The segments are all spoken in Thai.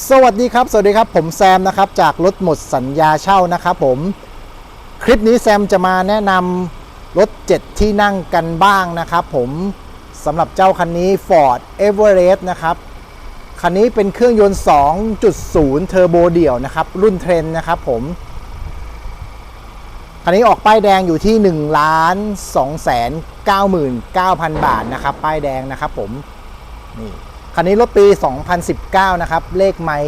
สวัสดีครับ สวัสดีครับ ผมแซมนะครับ จากรถหมดสัญญาเช่านะครับผม คลิปนี้แซมจะมาแนะนำรถ 7 ที่นั่งกันบ้างนะครับผมสำหรับเจ้าคันนี้ Ford Everest นะครับ คันนี้เป็นเครื่องยนต์ 2.0 เทอร์โบเดี่ยวนะครับ รุ่นเทรนนะครับผม คันนี้ออกป้ายแดงอยู่ที่1ล้าน2แสน99,000 บาทนะครับ ป้ายแดงนะครับผม นี่ คันนี้รถปี 2019 นะครับ เลขไม่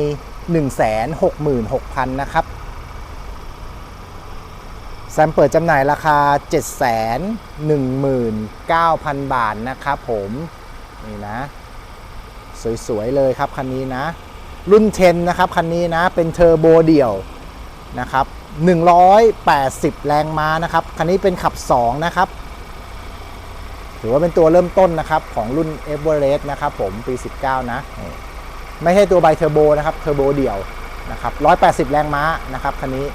166,000 นะครับ แซมเปิดจำหน่ายราคา 719,000 บาทนะครับผม นี่นะ สวย ๆ เลยครับ คันนี้นะ รุ่น 10 นะครับ คันนี้นะ เป็นเทอร์โบเดี่ยวนะครับ 180 แรงม้านะครับ คันนี้เป็นขับ 2 นะครับ ถือว่าเป็นตัวเริ่มต้นนะครับของรุ่น e v e r e s t นะครับผมปี 19 นะนี่ไม่ใช่ตัวไบเทอร์โบนะครับเทอร์โบเดี่ยวนะครับ 180 แรงม้านะครับคันนี้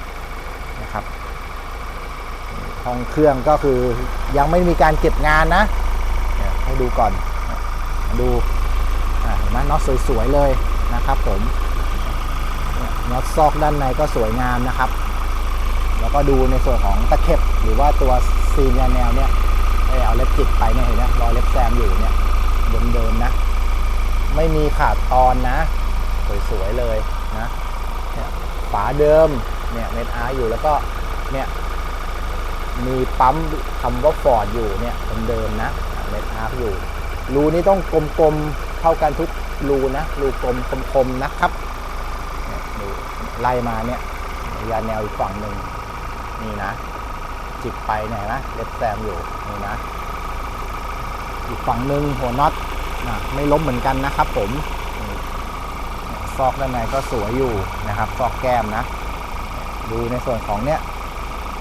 นะครับห้องเครื่องก็คือยังไม่มีการเก็บงานนะให้ดูก่อนดูเห็นไหมน็อตสวยๆเลยนะครับผมน็อตซอกด้านในก็สวยงามนะครับ แล้วก็ดูในส่วนของตะเข็บหรือว่าตัวซีนยาแนวเนี่ย เอ้ยเอาเล็บจิกไปเนี่ยเห็นไหมรอยเล็บแซมอยู่เนี่ยเดิมๆนะ ไม่มีขาดตอนนะ สวยๆเลยนะเนี่ยฝาเดิมเนี่ยเม็ดอาร์อยู่แล้วก็เนี่ยมีปั๊มคำว่าฟอร์ดอยู่เนี่ยเดิมๆนะเม็ดอาร์อยู่ รูนี้ต้องกลมๆเท่ากันทุกรูนะรูกลมคมๆนะครับเนี่ยดูไล่มาเนี่ยยาแนวอีกฝั่งหนึ่งนี่นะ จิกไปไหนยนะเล็บแซมอยู่นี่นะ อีกฝั่งหนึ่งหัวน็อตนะไม่ล้มเหมือนกันนะครับ ผมซอกด้านในก็สวยอยู่นะครับ ซอกแก้มนะ ดูในส่วนของเนี้ย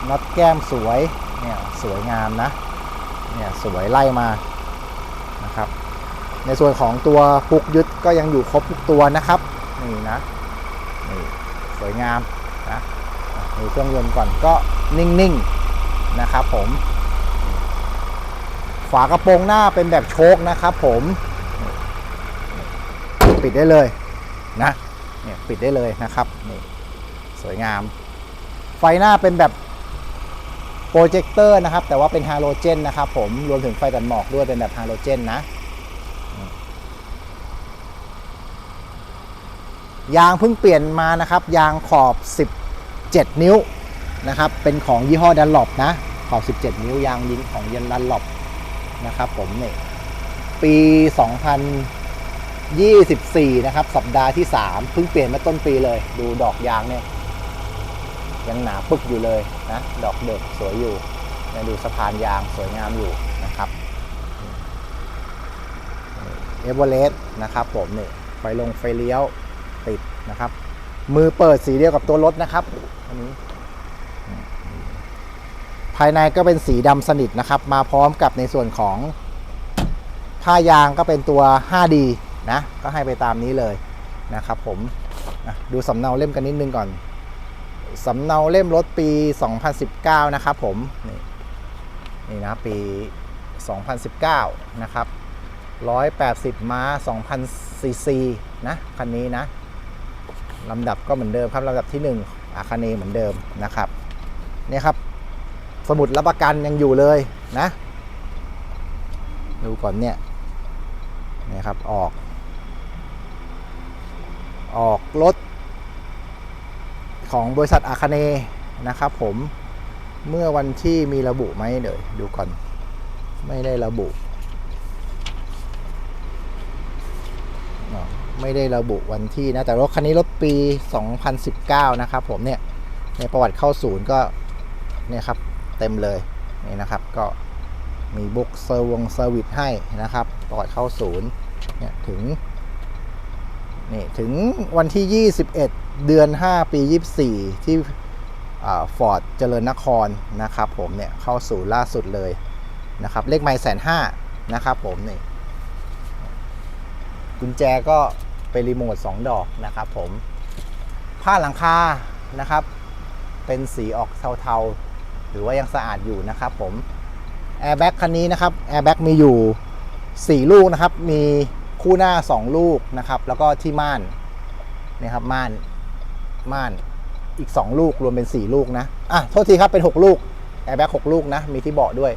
น็อตแก้มสวยเนี่ยสวยงามนะเนี่ยสวยไล่มานะครับ ในส่วนของตัวปุกยึดก็ยังอยู่ครบทุกตัวนะครับนี่นะนี่สวยงามนะอะดูเครื่องยนต์ก่อนก็นิ่งๆ นะครับผม ฝากระโปรงหน้าเป็นแบบโชคนะครับผมปิดได้เลยนะเนี่ยปิดได้เลยนะครับนี่สวยงาม ไฟหน้าเป็นแบบโปรเจคเตอร์นะครับ แต่ว่าเป็นฮาโลเจนนะครับผมรวมถึงไฟตัดหมอกด้วยเป็นแบบฮาโลเจนนะยางเพิ่งเปลี่ยนมานะครับ ยางขอบ 17 นิ้ว นะครับ เป็นของยี่ห้อดันหลบนะขอบ 17 นิ้วยางยิงของยันดันหลบนะครับผมเนี่ยปี 2024 นะครับ สัปดาห์ที่ 3 เพิ่งเปลี่ยนมาต้นปีเลย ดูดอกยางเนี่ย ยังหนาปึกอยู่เลยนะ ดอกเดิกสวยอยู่นี่ยดูสะพานยางสวยงามอยู่นะครับเอเวอเรสต์นะครับผมเนี่ยไฟลงไฟเลี้ยวติดนะครับ มือเปิดสีเดียวกับตัวรถนะครับอันนี้ ภายในก็เป็นสีดำสนิทนะครับ มาพร้อมกับในส่วนของผ้ายางก็เป็นตัว 5D นะ ก็ให้ไปตามนี้เลยนะครับผมดูสำเนาเล่มกันนิดนึงก่อนสำเนาเล่มรถปี 2019 นะครับผม นี่นี่นะปี 2019 นะครับ 180 ม้า 2,000 ซีซีนะ คันนี้นะลำดับก็เหมือนเดิมครับลำดับที่ 1 อาคาเนเหมือนเดิมนะครับ เนี่ยครับ สมุดรับประกันยังอยู่เลยนะ ดูก่อนเนี่ยนี่ครับออก ออกรถของบริษัทอาคาเนนะครับผมเมื่อวันที่มีระบุไหมเดี๋ยวดูก่อน ไม่ได้ระบุ ไม่ได้ระบุวันที่นะ แต่รถคันนี้รถปี 2019 นะครับผมเนี่ยในประวัติเข้าศูนย์ก็เนี่ยครับ เต็มเลยนี่นะครับก็มีบุ๊กเซอร์วงเซอร์วิสให้นะครับประวัติเข้าศูนย์เนี่ยถึงนี่ถึงวันที่ 21 เดือน 5 ปี 24 ที่ฟอร์ดเจริญนครนะครับผมเนี่ยเข้าสู่ล่าสุดเลยนะครับเลขไม่แสนห้านะครับผมนี่กุญแจก็เป็นรีโมท 2 ดอกนะครับผมผ้าหลังคานะครับ เป็นสีออกเทาๆ หรือว่ายังสะอาดอยู่นะครับผมแอร์แบ็กคันนี้นะครับแอร์แบ็กมีอยู่ 4 ลูกนะครับ มีคู่หน้า 2 ลูกนะครับ แล้วก็ที่ม่านนี่ครับม่านม่านอีก 2 ลูกรวมเป็น 4 ลูกนะอะโทษทีครับเป็น 6 ลูกแอร์แบ็ก6ลูกนะ มีที่เบาะด้วย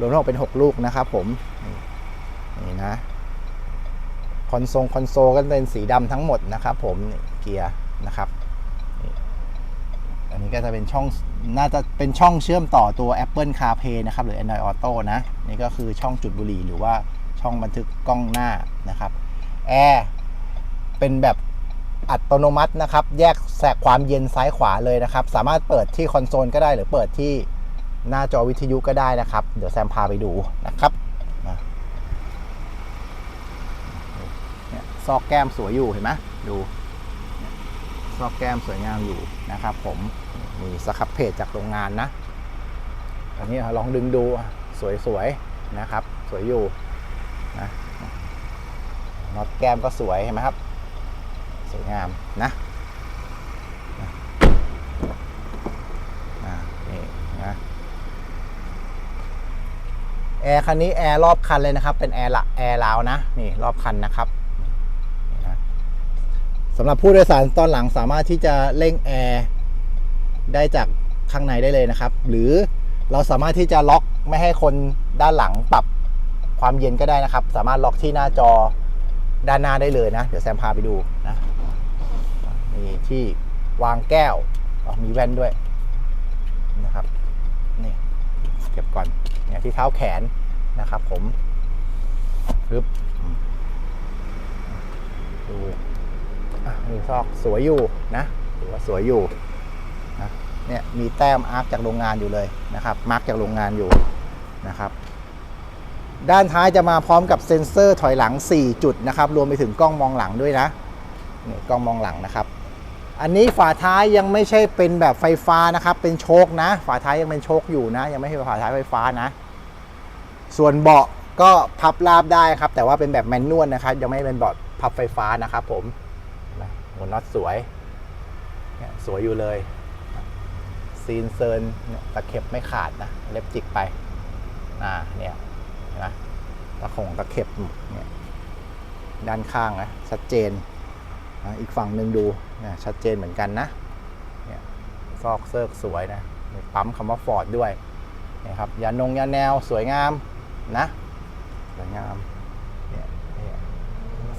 รวมทั้งหมดเป็น 6 ลูกนะครับผมนี่นะคอนโซลคอนโซลก็เป็นสีดำทั้งหมดนะครับผมเกียร์นะครับ นนี้ก็จะเป็นช่องน่าจะเป็นช่องเชื่อมต่อตัว Apple CarPlay นะครับ หรือ Android Auto นะ นี่ก็คือช่องจุดบุหรี่หรือว่าช่องบันทึกกล้องหน้านะครับแอร์เป็นแบบอัตโนมัตินะครับ แยกแสกความเย็นซ้ายขวาเลยนะครับ สามารถเปิดที่คอนโซลก็ได้หรือเปิดที่หน้าจอวิทยุก็ได้นะครับ เดี๋ยวแซมพาไปดูนะครับเนี่ยซอกแก้มสวยอยู่เห็นไหมดู ซอกแก้มสวยงามอยู่นะครับ ผมมีสครับเพจจากโรงงานนะ อันนี้ลองดึงดูสวยๆนะครับ สวยอยู่นะน็อตแก้มก็สวยเห็นไหมครับ สวยงามนะนี่นะแอร์คันนี้แอร์รอบคันเลยนะครับ เป็นแอร์ละแอร์ลาวนะ นี่รอบคันนะครับ สำหรับผู้โดยสารตอนหลังสามารถที่จะเร่งแอร์ได้จากข้างในได้เลยนะครับ หรือเราสามารถที่จะล็อกไม่ให้คนด้านหลังปรับความเย็นก็ได้นะครับ สามารถล็อกที่หน้าจอด้านหน้าได้เลยนะ เดี๋ยวแซมพาไปดูนะมีที่วางแก้วมีแว่นด้วยนะครับนี่เก็บก่อนเนี่ยที่เท้าแขนนะครับผมปึ๊บดู อะนี่ซอกสวยอยู่นะถือว่าสวยอยู่นะเนี่ยมีแต้มอาร์คจากโรงงานอยู่เลยนะครับมาร์กจากโรงงานอยู่นะครับ ด้านท้ายจะมาพร้อมกับเซ็นเซอร์ถอยหลัง 4 จุดนะครับ รวมไปถึงกล้องมองหลังด้วยนะนี่กล้องมองหลังนะครับ อันนี้ฝาท้ายยังไม่ใช่เป็นแบบไฟฟ้านะครับ เป็นโชคนะ ฝาท้ายยังเป็นโชคอยู่นะ ยังไม่ใช่ฝาท้ายไฟฟ้านะ ส่วนเบาะก็พับราบได้ครับ แต่ว่าเป็นแบบแมนนวลนะครับ ยังไม่เป็นเบาะพับไฟฟ้านะครับผม หัวน็อตสวยเนี่ยสวยอยู่เลย ซีนเซิร์นเนี่ยตะเข็บไม่ขาดนะ เล็บจิกไปอ่าเนี่ยนไหมตะขงตะเข็บเนี่ยด้านข้างนะชัดเจนนะอีกฝั่งหนึ่งดูนะชัดเจนเหมือนกันนะเนี่ยซอกเซิร์กสวยนะปั๊มคำว่าฟอร์ดด้วยนะครับยานงยาแนวสวยงามนะสวยงาม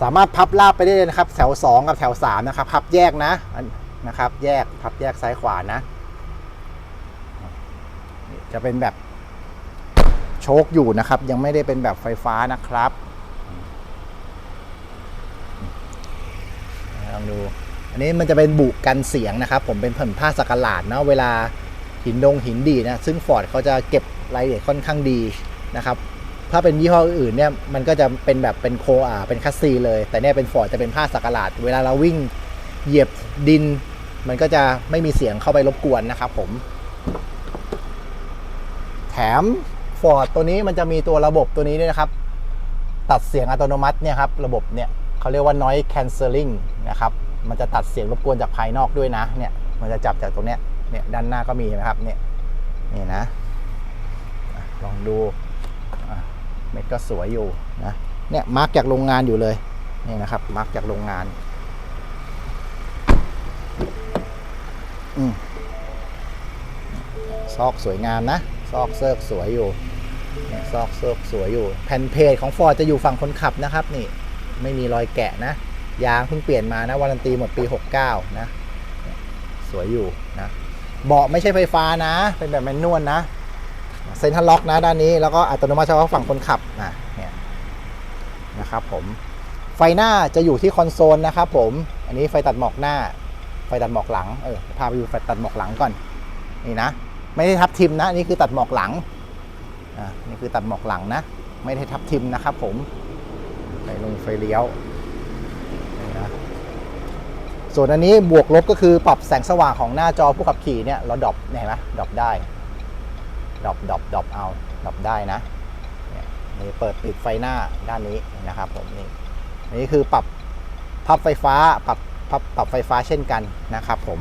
สามารถพับราบไปได้เลยนะครับ แถว 2 กับแถว 3 นะครับ พับแยกนะนะครับ แยกพับแยกซ้ายขวานะจะเป็นแบบโชคอยู่นะครับ ยังไม่ได้เป็นแบบไฟฟ้านะครับลองดู อันนี้มันจะเป็นบุกันเสียงนะครับ ผมเป็นแผ่นผ้าสักหลาดนะเวลาหินดงหินดีนะ ซึ่งฟอร์ดเขาจะเก็บรายละเอียดค่อนข้างดีนะครับ ถ้าเป็นยี่ห้ออื่นเนี่ยมันก็จะเป็นแบบเป็นโคอาเป็นคัสซีเลย แต่เนี่ยเป็นฟอร์ดจะเป็นผ้าสักหลาด เวลาเราวิ่งเหยียบดิน มันก็จะไม่มีเสียงเข้าไปรบกวนนะครับผม แถมฟอร์ดตัวนี้มันจะมีตัวระบบตัวนี้ด้วยนะครับ ตัดเสียงอัตโนมัติเนี่ยครับระบบเนี่ยเขาเรียกว่า noise cancelling นะครับมันจะตัดเสียงรบกวนจากภายนอกด้วยนะเนี่ยมันจะจับจากตรงเนี้ยเนี่ยด้านหน้าก็มีนะครับเนี่ยนี่นะลองดู เม็ดก็สวยอยู่นะเนี่ยมาร์กจากโรงงานอยู่เลยนี่นะครับมาร์กจากโรงงานอืมซอกสวยงามนะ ซอกเซิร์กสวยอยู่ซอกเซิร์กสวยอยู่ แผ่นเพจของฟอร์ดจะอยู่ฝั่งคนขับนะครับ นี่ไม่มีรอยแกะนะ ยางเพิ่งเปลี่ยนมานะวารันตีหมดปี 69 นะ สวยอยู่นะ เบาะไม่ใช่ไฟฟ้านะ เป็นแบบแมนนวลนะ เซ็นทรัลล็อกนะด้านนี้แล้วก็อัตโนมัติเฉพาะฝั่งคนขับนะเนี่ยนะครับผมไฟหน้าจะอยู่ที่คอนโซลนะครับผมอันนี้ไฟตัดหมอกหน้า ไฟตัดหมอกหลังเออพาไปดูไฟตัดหมอกหลังก่อนนี่นะไม่ได้ทับทิมนะนี่คือตัดหมอกหลังอ่านี่คือตัดหมอกหลังนะ ไม่ได้ทับทิมนะครับผมไฟลงไฟเลี้ยวนี่นะส่วนอันนี้บวกลบก็คือปรับแสงสว่างของหน้าจอผู้ขับขี่เนี่ยเราดรอปเนี่ยเห็นไหมดรอปได้ ดรอปดรอปดรอปเอาดรอปได้นะเนี่ยเปิดปิดไฟหน้าด้านนี้นะครับผมนี่นี่คือปรับพับไฟฟ้าปรับพับปรับไฟฟ้าเช่นกันนะครับ ผม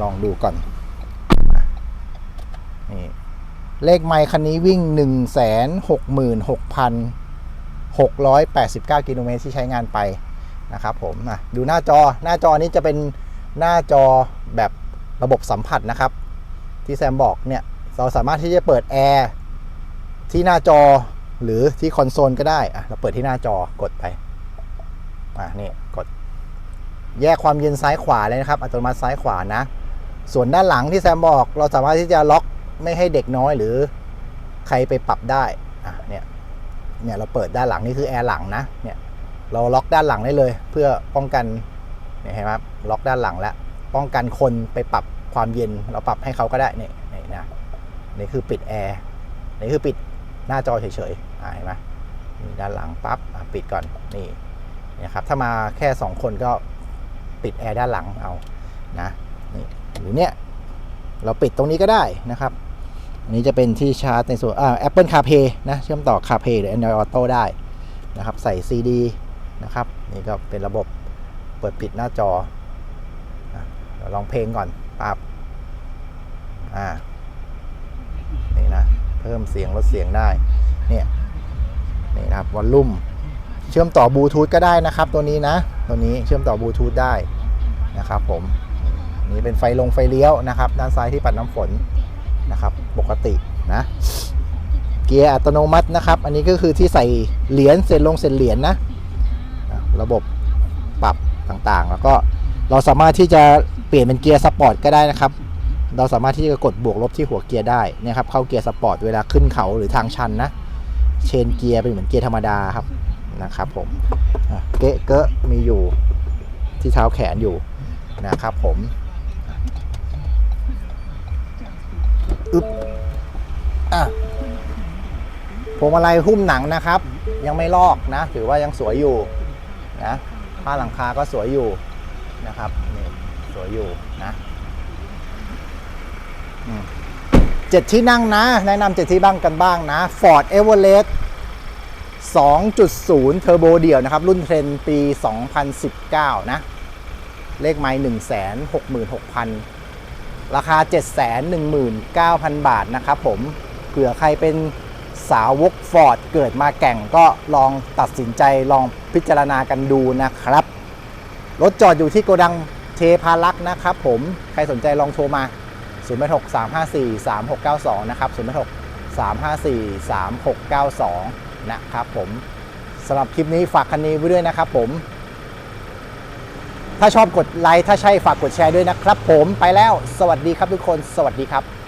ลองดูก่อนนี่เลขไมค์คันนี้วิ่ง 166,689 กิโลเมตรที่ใช้งานไปนะครับผมดูหน้าจอหน้าจอนี้จะเป็นหน้าจอแบบระบบสัมผัสนะครับ ที่แซมบอกเนี่ยเราสามารถที่จะเปิดแอร์ที่หน้าจอหรือที่คอนโซลก็ได้อะเราเปิดที่หน้าจอกดไปอะนี่กด แยกความเย็นซ้ายขวาเลยนะครับ อัตโนมัติซ้ายขวานะ ส่วนด้านหลังที่แซมบอก เราสามารถที่จะล็อกไม่ให้เด็กน้อยหรือใครไปปรับได้อะเนี่ยเนี่ยเราเปิดด้านหลังนี่คือแอร์หลังนะเนี่ยเราล็อกด้านหลังได้เลย เพื่อป้องกันเนี่ยเห็นไหมครับล็อกด้านหลังแล้วป้องกันคนไปปรับ ความเย็นเราปรับให้เขาก็ได้นี่นี่นะนี่คือปิดแอร์นี่คือปิดหน้าจอเฉยๆเห็นไหมด้านหลังปั๊บปิดก่อนนี่นี่ยครับถ้ามาแค่ 2 คนก็ปิดแอร์ด้านหลังเอานะนี่หรือเนี่ยเราปิดตรงนี้ก็ได้นะครับอันนี้จะเป็นที่ชาร์จในส่วนอ่า Apple CarPlay นะเชื่อมต่อ CarPlay หรือ Android Auto ได้นะครับใส่ CD นะครับนี่ก็เป็นระบบเปิดปิดหน้าจอเดี๋ยวลองเพลงก่อน ปั๊บอ่านี่นะ เพิ่มเสียงลดเสียงได้ เนี่ย นี่นะครับวอลลุ่ม เชื่อมต่อบลูทูธก็ได้นะครับ ตัวนี้นะ ตัวนี้เชื่อมต่อบลูทูธได้นะครับผม นี่เป็นไฟลงไฟเลี้ยวนะครับ ด้านซ้ายที่ปัดน้ำฝนนะครับ ปกตินะ เกียร์อัตโนมัตินะครับ อันนี้ก็คือที่ใส่เหรียญเศษลงเศษเหรียญนนะ ระบบปรับต่างๆ แล้วก็เราสามารถที่จะ เปลี่ยนเป็นเกียร์สปอร์ตก็ได้นะครับ เราสามารถที่จะกดบวกลบที่หัวเกียร์ได้นะครับ เข้าเกียร์สปอร์ตเวลาขึ้นเขาหรือทางชันนะ เชนเกียร์เป็นเหมือนเกียร์ธรรมดาครับนะครับผมเกะเกะมีอยู่ที่เท้าแขนอยู่นะครับผมอึ๊บอะพวงมาลัยหุ้มหนังนะครับ ยังไม่ลอกนะ ถือว่ายังสวยอยู่นะผ้าหลังคาก็สวยอยู่นะครับ วยอยู่นะเจ็ดที่นั่งนะ แนะนำเจ็ดที่บ้างกันบ้างนะ Ford Everest 2.0 เทอร์โบเดี่ยวนะครับ รุ่นเทรนปี 2019 นะ เลขไม้166,000 ราคา 719,000 บาทนะครับผมเผื่อใครเป็นสาวก Ford เกิดมาแก่งก็ลองตัดสินใจลองพิจารณากันดูนะครับ รถจอดอยู่ที่โกดัง เทพารักษ์นะครับผมใครสนใจลองโทรมา 0 6 3 5 4 3 6 9 2 นะครับ 0 6 3 5 4 3 6 9 2 นะครับผมสำหรับคลิปนี้ฝากคันนี้ไว้ด้วยนะครับผม ถ้าชอบกดไลค์ถ้าใช่ฝากกดแชร์ด้วยนะครับผมไปแล้วสวัสดีครับทุกคน สวัสดีครับ